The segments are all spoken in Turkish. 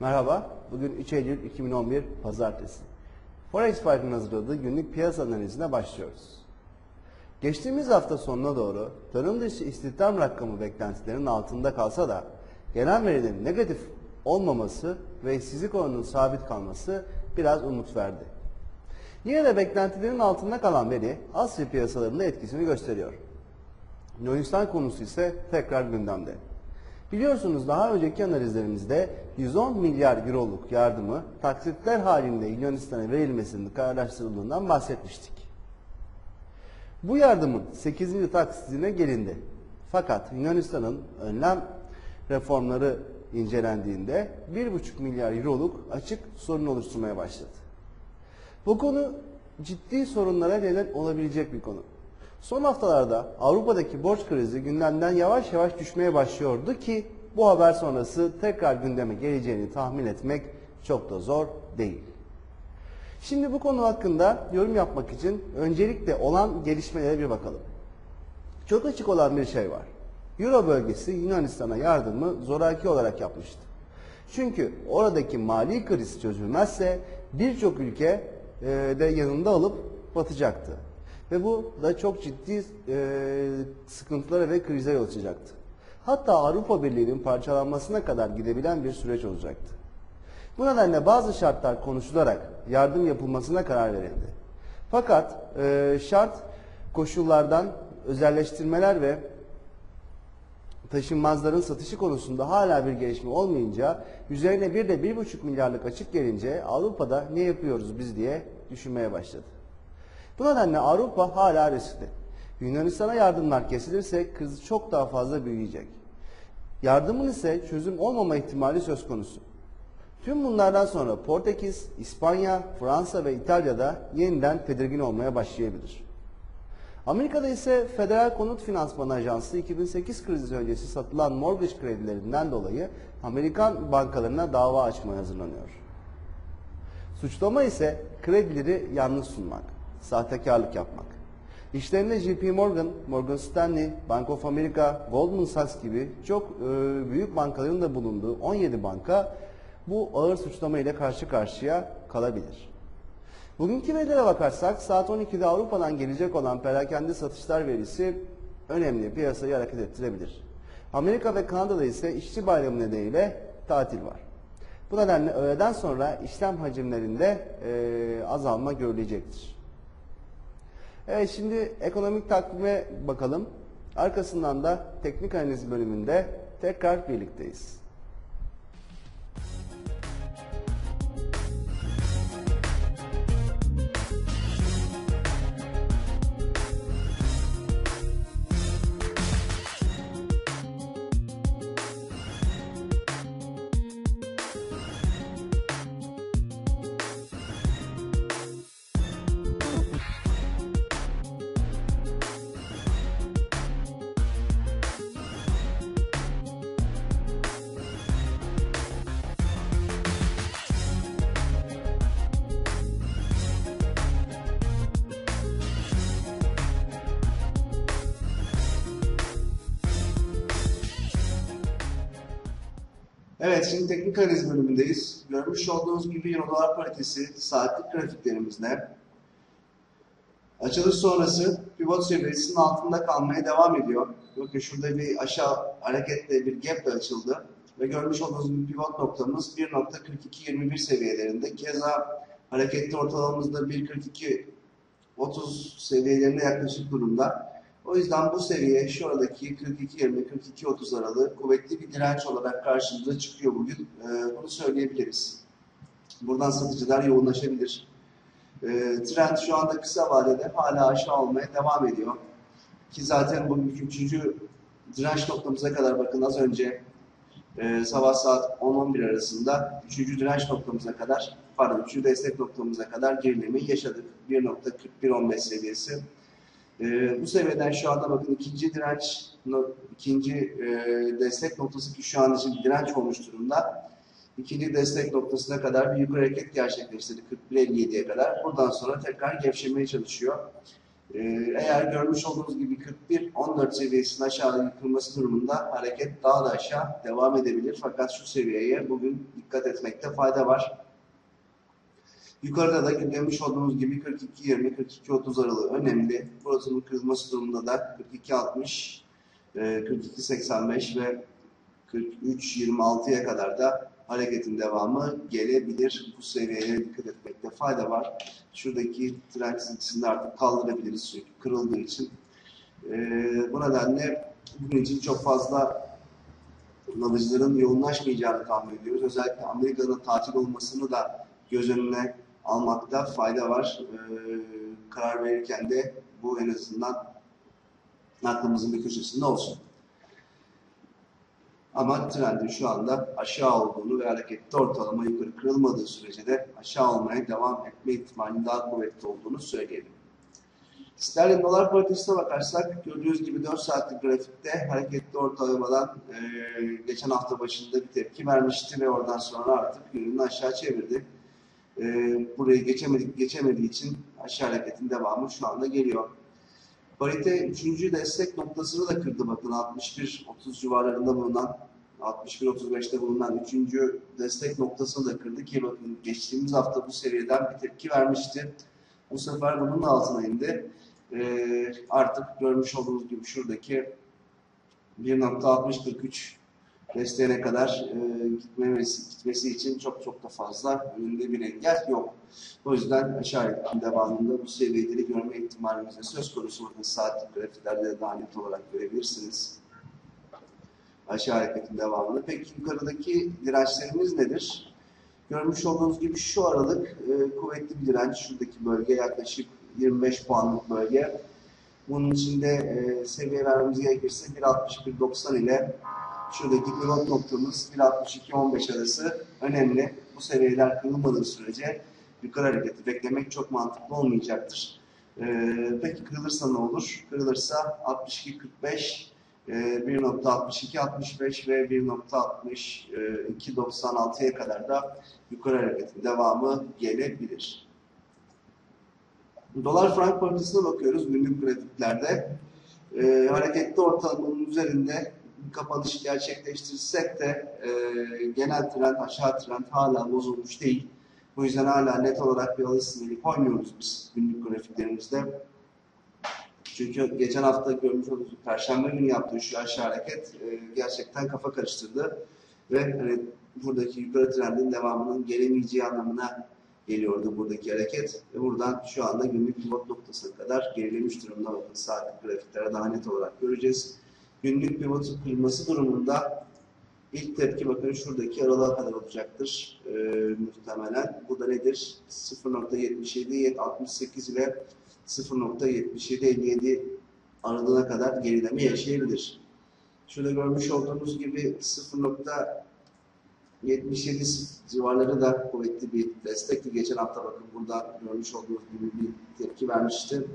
Merhaba, bugün 3 Eylül 2011 Pazartesi. Forex Fark'ın hazırladığı günlük piyasa analizine başlıyoruz. Geçtiğimiz hafta sonuna doğru tarım dışı istihdam rakamı beklentilerinin altında kalsa da gelen verilerin negatif olmaması ve işsizlik oranının sabit kalması biraz umut verdi. Yine de beklentilerin altında kalan veri Asya piyasalarında etkisini gösteriyor. Yunanistan konusu ise tekrar gündemde. Biliyorsunuz daha önceki analizlerimizde 110 milyar euroluk yardımı taksitler halinde Yunanistan'a verilmesinin kararlaştırıldığından bahsetmiştik. Bu yardımın 8. taksitine gelindi. Fakat Yunanistan'ın önlem reformları incelendiğinde 1,5 milyar euroluk açık sorun oluşturmaya başladı. Bu konu ciddi sorunlara neden olabilecek bir konu. Son haftalarda Avrupa'daki borç krizi gündemden yavaş yavaş düşmeye başlıyordu ki bu haber sonrası tekrar gündeme geleceğini tahmin etmek çok da zor değil. Şimdi bu konu hakkında yorum yapmak için öncelikle olan gelişmelere bir bakalım. Çok açık olan bir şey var. Euro bölgesi Yunanistan'a yardımı zoraki olarak yapmıştı. Çünkü oradaki mali kriz çözülmezse birçok ülke e, de yanında alıp batacaktı. Ve bu da çok ciddi e, sıkıntılara ve krize yol açacaktı. Hatta Avrupa Birliği'nin parçalanmasına kadar gidebilen bir süreç olacaktı. Bu nedenle bazı şartlar konuşularak yardım yapılmasına karar verildi. Fakat e, şart koşullardan özelleştirmeler ve taşınmazların satışı konusunda hala bir gelişme olmayınca üzerine bir de bir buçuk milyarlık açık gelince Avrupa'da ne yapıyoruz biz diye düşünmeye başladı. Bu nedenle Avrupa hala riskli. Yunanistan'a yardımlar kesilirse kriz çok daha fazla büyüyecek. Yardımın ise çözüm olmama ihtimali söz konusu. Tüm bunlardan sonra Portekiz, İspanya, Fransa ve İtalya'da yeniden tedirgin olmaya başlayabilir. Amerika'da ise Federal Konut Finansman Ajansı 2008 krizi öncesi satılan mortgage kredilerinden dolayı Amerikan bankalarına dava açmaya hazırlanıyor. Suçlama ise kredileri yanlış sunmak, sahtekarlık yapmak. İşlerinde JP Morgan, Morgan Stanley, Bank of America, Goldman Sachs gibi çok e, büyük bankaların da bulunduğu 17 banka bu ağır suçlama ile karşı karşıya kalabilir. Bugünkü verilere bakarsak saat 12'de Avrupa'dan gelecek olan perakende satışlar verisi önemli piyasayı hareket ettirebilir. Amerika ve Kanada'da ise işçi bayramı nedeniyle tatil var. Bu nedenle öğleden sonra işlem hacimlerinde e, azalma görülecektir. Evet şimdi ekonomik takvime bakalım. Arkasından da teknik analiz bölümünde tekrar birlikteyiz. Evet, şimdi teknik analiz bölümündeyiz. Görmüş olduğunuz gibi Euro dolar paritesi saatlik grafiklerimizle açılış sonrası pivot seviyesinin altında kalmaya devam ediyor. Bakın şurada bir aşağı hareketle bir gap de açıldı ve görmüş olduğunuz gibi pivot noktamız 1.4221 seviyelerinde. Keza hareketli ortalamamızda 1.4230 seviyelerine yaklaşık durumda. O yüzden bu seviye şu aradaki 42-20-42-30 aralığı kuvvetli bir direnç olarak karşımıza çıkıyor bugün. Ee, bunu söyleyebiliriz. Buradan satıcılar yoğunlaşabilir. Ee, trend şu anda kısa vadede hala aşağı olmaya devam ediyor. Ki zaten bu üçüncü direnç noktamıza kadar bakın az önce e, sabah saat 10-11 arasında üçüncü direnç noktamıza kadar pardon üçüncü destek noktamıza kadar gerilemeyi yaşadık. 1.41-15 seviyesi. E, bu seviyeden şu anda bakın ikinci direnç, ikinci e, destek noktası ki şu an için direnç olmuş durumda. İkinci destek noktasına kadar bir yukarı hareket gerçekleştirdi 41.57'ye kadar. Buradan sonra tekrar gevşemeye çalışıyor. Ee, eğer görmüş olduğunuz gibi 41-14 seviyesinin aşağı yıkılması durumunda hareket daha da aşağı devam edebilir. Fakat şu seviyeye bugün dikkat etmekte fayda var. Yukarıda da görmüş olduğunuz gibi 42-20-42-30 aralığı önemli. Burasının kırılması durumunda da 42-60, 42-85 e, ve 43-26'ya kadar da hareketin devamı gelebilir. Bu seviyeye dikkat etmekte fayda var. Şuradaki trend çizgisini artık kaldırabiliriz çünkü kırıldığı için. Ee, bu nedenle bugün için çok fazla alıcıların yoğunlaşmayacağını tahmin ediyoruz. Özellikle Amerika'da tatil olmasını da göz önüne almakta fayda var. Ee, karar verirken de bu en azından aklımızın bir köşesinde olsun. Ama trendin şu anda aşağı olduğunu ve harekette ortalama yukarı kırılmadığı sürece de aşağı olmaya devam etme ihtimalinin daha kuvvetli olduğunu söyleyelim. Sterlin dolar paritesine bakarsak gördüğünüz gibi 4 saatlik grafikte hareketli ortalamadan e, geçen hafta başında bir tepki vermişti ve oradan sonra artık yönünü aşağı çevirdi. E, burayı geçemedik geçemediği için aşağı hareketin devamı şu anda geliyor. Parite 3. destek noktasını da kırdı bakın 61-30 civarlarında bulunan 61-35'te bulunan 3. destek noktasını da kırdı ki bakın geçtiğimiz hafta bu seviyeden bir tepki vermişti. Bu sefer bunun altına indi. Ee, artık görmüş olduğunuz gibi şuradaki 1.6043 desteğine kadar e, gitmemesi, gitmesi için çok çok da fazla önünde bir engel yok. O yüzden aşağı hareketin devamında bu seviyeleri görme ihtimalimiz de söz konusu. Bakın saatlik grafiklerde de daha net olarak görebilirsiniz. Aşağı hareketin devamında. Peki yukarıdaki dirençlerimiz nedir? Görmüş olduğunuz gibi şu aralık e, kuvvetli bir direnç. Şuradaki bölge yaklaşık 25 puanlık bölge. Bunun içinde e, seviye vermemiz gerekirse 1.61.90 ile şuradaki pivot noktamız 1.62-15 arası önemli. Bu seviyeler kırılmadığı sürece yukarı hareketi beklemek çok mantıklı olmayacaktır. Ee, peki kırılırsa ne olur? Kırılırsa 62-45, e, 1.62-65 ve 1.62-96'ya kadar da yukarı hareketin devamı gelebilir. Dolar frank paritesine bakıyoruz günlük grafiklerde. E, hareketli ortalamanın üzerinde kapanış gerçekleştirsek de e, genel trend aşağı trend hala bozulmuş değil. Bu yüzden hala net olarak bir alış sinyali koymuyoruz biz günlük grafiklerimizde. Çünkü geçen hafta görmüş olduğunuz Perşembe günü yaptığı şu aşağı hareket e, gerçekten kafa karıştırdı. Ve hani, buradaki yukarı trendin devamının gelemeyeceği anlamına geliyordu buradaki hareket. Ve buradan şu anda günlük pivot noktasına kadar gerilemiş durumda. Bakın saatlik grafiklere daha net olarak göreceğiz. Günlük pivotun kırılması durumunda İlk tepki bakın şuradaki aralığa kadar olacaktır e, muhtemelen. Bu da nedir? 0.77 68 ile 0.77 aralığına kadar gerileme yaşayabilir. Şurada görmüş olduğunuz gibi 0.77 civarları da kuvvetli bir destekti. Geçen hafta bakın burada görmüş olduğunuz gibi bir tepki vermişti.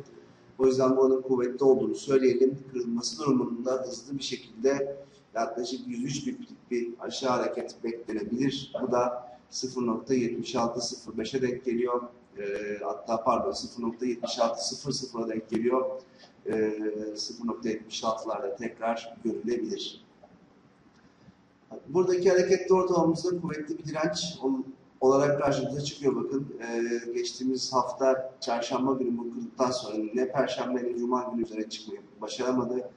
O yüzden bu kuvvetli olduğunu söyleyelim. Kırılması durumunda hızlı bir şekilde yaklaşık 103 biplik bir aşağı hareket beklenebilir. Bu da 0.7605'e denk geliyor. E, hatta pardon 0.7600'a denk geliyor. E, ee, 0.76'larda tekrar görülebilir. Buradaki hareketli ortalamamızda kuvvetli bir direnç olarak karşımıza çıkıyor. Bakın e, geçtiğimiz hafta çarşamba günü bu kırdıktan sonra ne perşembe ne cuma günü üzerine çıkmayı başaramadı.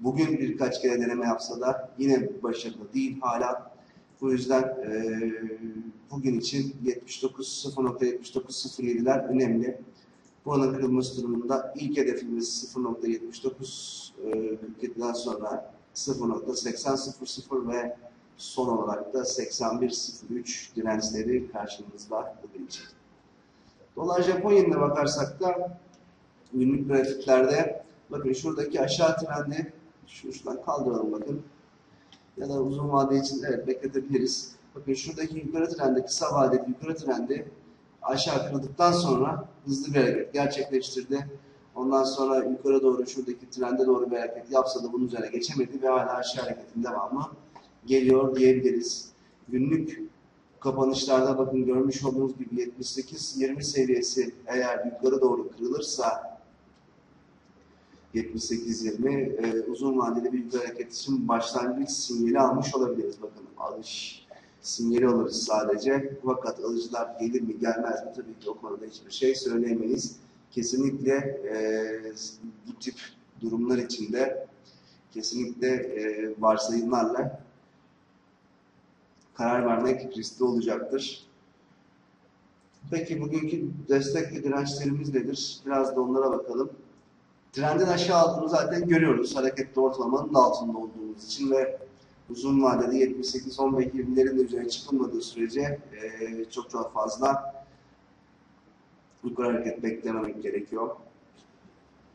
Bugün birkaç kere deneme yapsa da yine başarılı değil hala. Bu yüzden e, bugün için 79 0.7907'ler önemli. Buranın kırılması durumunda ilk hedefimiz 0.79 e, 47'den sonra 0.8000 ve son olarak da 81.03 dirençleri karşımızda bugün. Dolar Japon bakarsak da günlük grafiklerde bakın şuradaki aşağı trendi şuradan kaldıralım bakın. Ya da uzun vade için evet bekletebiliriz. Bakın şuradaki yukarı trendi, kısa vadeli yukarı trendi aşağı kırıldıktan sonra hızlı bir hareket gerçekleştirdi. Ondan sonra yukarı doğru şuradaki trende doğru bir hareket yapsa da bunun üzerine geçemedi ve hala aşağı hareketin devamı geliyor diyebiliriz. Günlük kapanışlarda bakın görmüş olduğunuz gibi 78-20 seviyesi eğer yukarı doğru kırılırsa 78-20 e, uzun vadeli bir yukarı hareket için başlangıç sinyali almış olabiliriz. Bakın alış sinyali alırız sadece. Fakat alıcılar gelir mi gelmez mi tabii ki o konuda hiçbir şey söyleyemeyiz. Kesinlikle e, bu tip durumlar içinde kesinlikle e, varsayımlarla karar vermek riskli olacaktır. Peki bugünkü destek ve dirençlerimiz nedir? Biraz da onlara bakalım. Trendin aşağı altını zaten görüyoruz. Hareketli ortalamanın da altında olduğumuz için ve uzun vadede 78-15-20'lerin üzerine çıkılmadığı sürece e, çok çok fazla yukarı hareket beklememek gerekiyor.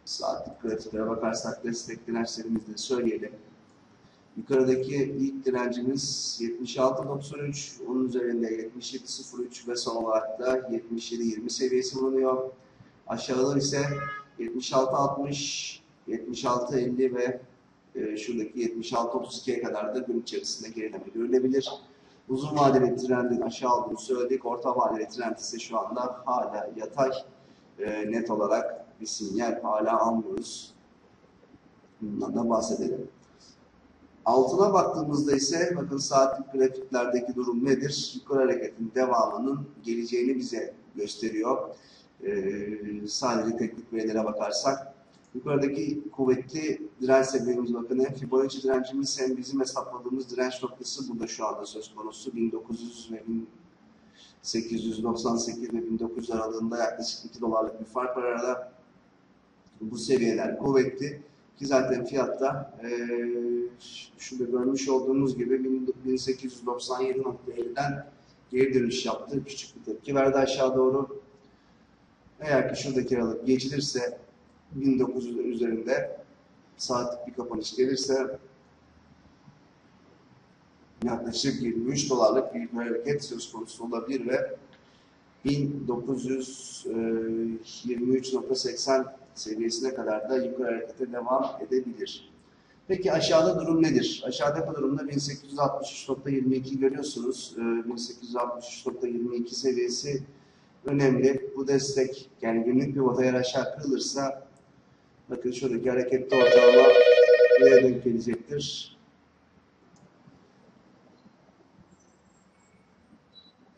Saatlik grafiklere bakarsak destek dirençlerimizi de söyleyelim. Yukarıdaki ilk direncimiz 76.93, onun üzerinde 77.03 ve son olarak da 77.20 seviyesi bulunuyor. Aşağılar ise 76.60, 76.50 ve e, şuradaki 76.32'ye kadar da gün içerisinde gerileme görülebilir. Uzun vadeli trendin aşağı olduğunu söyledik. Orta vadeli trend ise şu anda hala yatay. E, net olarak bir sinyal hala almıyoruz. Bundan da bahsedelim. Altına baktığımızda ise bakın saatlik grafiklerdeki durum nedir? Yukarı hareketin devamının geleceğini bize gösteriyor. Ee, sadece teknik verilere bakarsak. Yukarıdaki kuvvetli direnç seviyemiz bakın hem Fibonacci direncimiz hem bizim hesapladığımız direnç noktası burada şu anda söz konusu. 1900 ve 1898 ve 1900 aralığında yaklaşık 2 dolarlık bir fark var arada. Bu seviyeler kuvvetli. Ki zaten fiyatta e, şurada görmüş olduğunuz gibi 1897.50'den geri dönüş yaptı. Küçük bir tepki verdi aşağı doğru. Eğer ki şuradaki aralık geçilirse 1900 üzerinde saatlik bir kapanış gelirse yaklaşık 23 dolarlık bir hareket söz konusu olabilir ve 1923.80 seviyesine kadar da yukarı harekete devam edebilir. Peki aşağıda durum nedir? Aşağıdaki durumda 1863.22 görüyorsunuz. 1863.22 ee, seviyesi önemli. Bu destek yani günlük bir eğer aşağı kırılırsa bakın şuradaki hareketli ortalama buraya denk gelecektir.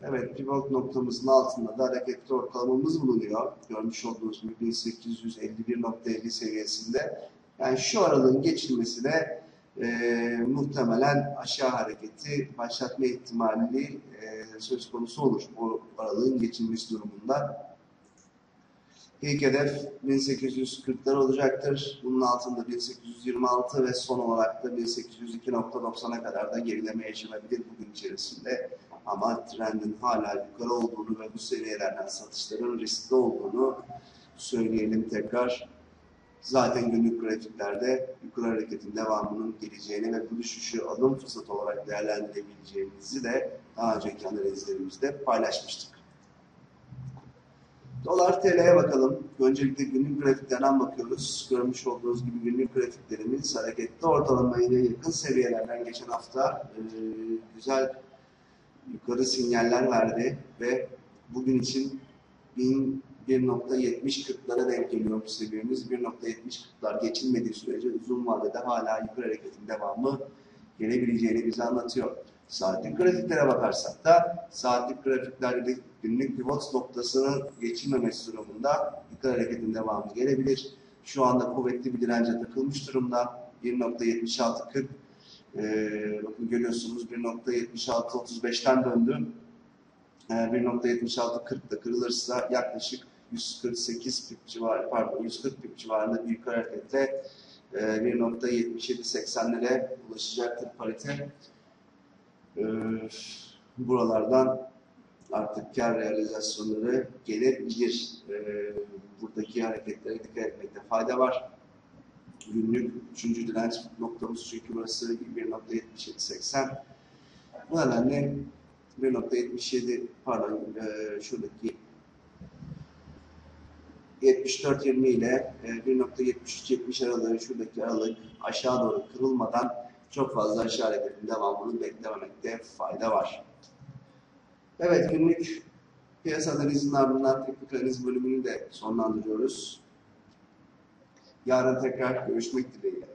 Evet, pivot noktamızın altında da hareketli ortalamamız bulunuyor. Görmüş olduğunuz gibi 1851.50 seviyesinde. Yani şu aralığın geçilmesi de e, muhtemelen aşağı hareketi başlatma ihtimali e, söz konusu olur. Bu aralığın geçilmesi durumunda. İlk hedef 1840'lar olacaktır. Bunun altında 1826 ve son olarak da 1802.90'a kadar da gerileme yaşanabilir bugün içerisinde. Ama trendin hala yukarı olduğunu ve bu seviyelerden satışların riskli olduğunu söyleyelim tekrar. Zaten günlük grafiklerde yukarı hareketin devamının geleceğini ve bu düşüşü alım fırsatı olarak değerlendirebileceğimizi de daha önceki analizlerimizde paylaşmıştık. Dolar TL'ye bakalım. Öncelikle günlük grafiklerden bakıyoruz. Görmüş olduğunuz gibi günlük grafiklerimiz hareketli ortalamaya yakın seviyelerden geçen hafta e, güzel yukarı sinyaller verdi ve bugün için 1.70-40'lara denk geliyor bu seviyemiz. 1.70-40'lar geçilmediği sürece uzun vadede hala yukarı hareketin devamı gelebileceğini bize anlatıyor. Saatlik grafiklere bakarsak da saatlik grafiklerde günlük pivot noktasının geçilmemesi durumunda yukarı hareketin devamı gelebilir. Şu anda kuvvetli bir dirence takılmış durumda. 1.76-40 ee, bakın görüyorsunuz 1.76-35'ten döndü. Ee, 1.76-40'da kırılırsa yaklaşık 148 pip civarı, pardon 140 pip civarında bir yukarı hareketle e, 1.77-80'lere ulaşacaktır parite. Ee, buralardan artık kar realizasyonları gelebilir. Ee, buradaki hareketlere dikkat etmekte fayda var günlük üçüncü direnç noktamız çünkü burası 1.7780. Bu nedenle 1.77 pardon e, şuradaki 74.20 ile 1.73-70 e, aralığı şuradaki aralık aşağı doğru kırılmadan çok fazla aşağı hareketin devamını beklememekte fayda var. Evet günlük piyasa analizinin ardından teknik analiz bölümünü de sonlandırıyoruz. Yarın tekrar görüşmek dileğiyle.